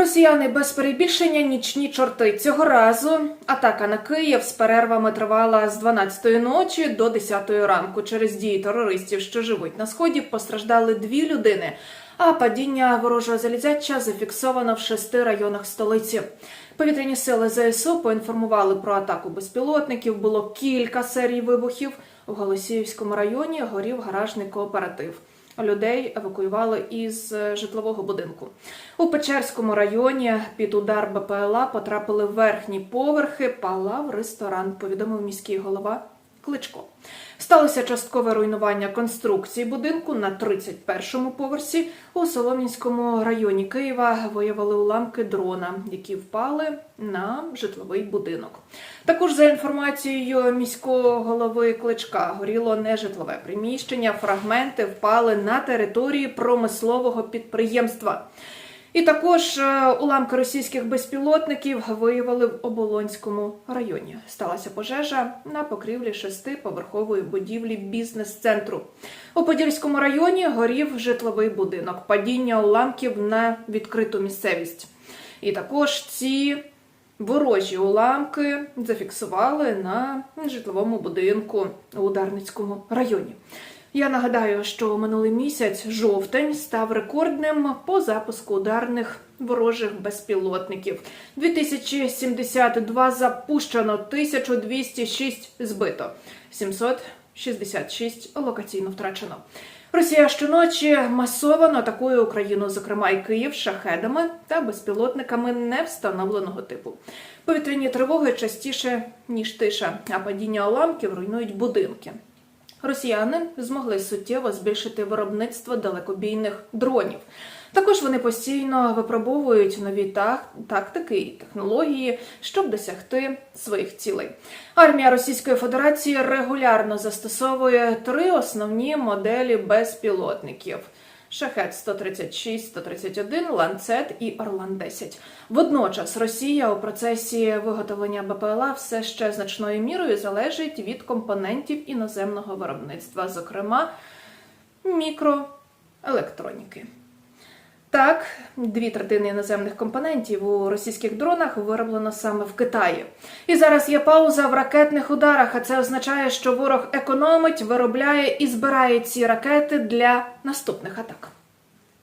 Росіяни без перебільшення нічні чорти. Цього разу атака на Київ з перервами тривала з 12-ї ночі до 10-ї ранку. Через дії терористів, що живуть на сході, постраждали дві людини. А падіння ворожого залізяча зафіксовано в шести районах столиці. Повітряні сили ЗСУ поінформували про атаку безпілотників. Було кілька серій вибухів. У Голосіївському районі горів гаражний кооператив. Людей евакуювали із е, житлового будинку. У Печерському районі під удар БПЛА потрапили верхні поверхи, палав ресторан, повідомив міський голова Кличко. Сталося часткове руйнування конструкції будинку на 31-му поверсі. У Солом'янському районі Києва виявили уламки дрона, які впали на житловий будинок. Також за інформацією міського голови Кличка горіло нежитлове приміщення. Фрагменти впали на території промислового підприємства. І також е, уламки російських безпілотників виявили в Оболонському районі. Сталася пожежа на покрівлі шестиповерхової будівлі бізнес-центру. У Подільському районі горів житловий будинок, падіння уламків на відкриту місцевість. І також ці ворожі уламки зафіксували на житловому будинку у Дарницькому районі. Я нагадаю, що минулий місяць жовтень став рекордним по запуску ударних ворожих безпілотників. 2072 запущено, 1206 збито, 766 локаційно втрачено. Росія щоночі масово атакує Україну, зокрема і Київ, шахедами та безпілотниками невстановленого типу. Повітряні тривоги частіше ніж тиша, а падіння уламків руйнують будинки. Росіяни змогли суттєво збільшити виробництво далекобійних дронів. Також вони постійно випробовують нові тактики і технології, щоб досягти своїх цілей. Армія Російської Федерації регулярно застосовує три основні моделі безпілотників. Шахет 136, 131, Ланцет і Орлан 10. Водночас Росія у процесі виготовлення БПЛА все ще значною мірою залежить від компонентів іноземного виробництва, зокрема мікроелектроніки. Так, дві третини іноземних компонентів у російських дронах вироблено саме в Китаї. І зараз є пауза в ракетних ударах, а це означає, що ворог економить, виробляє і збирає ці ракети для наступних атак.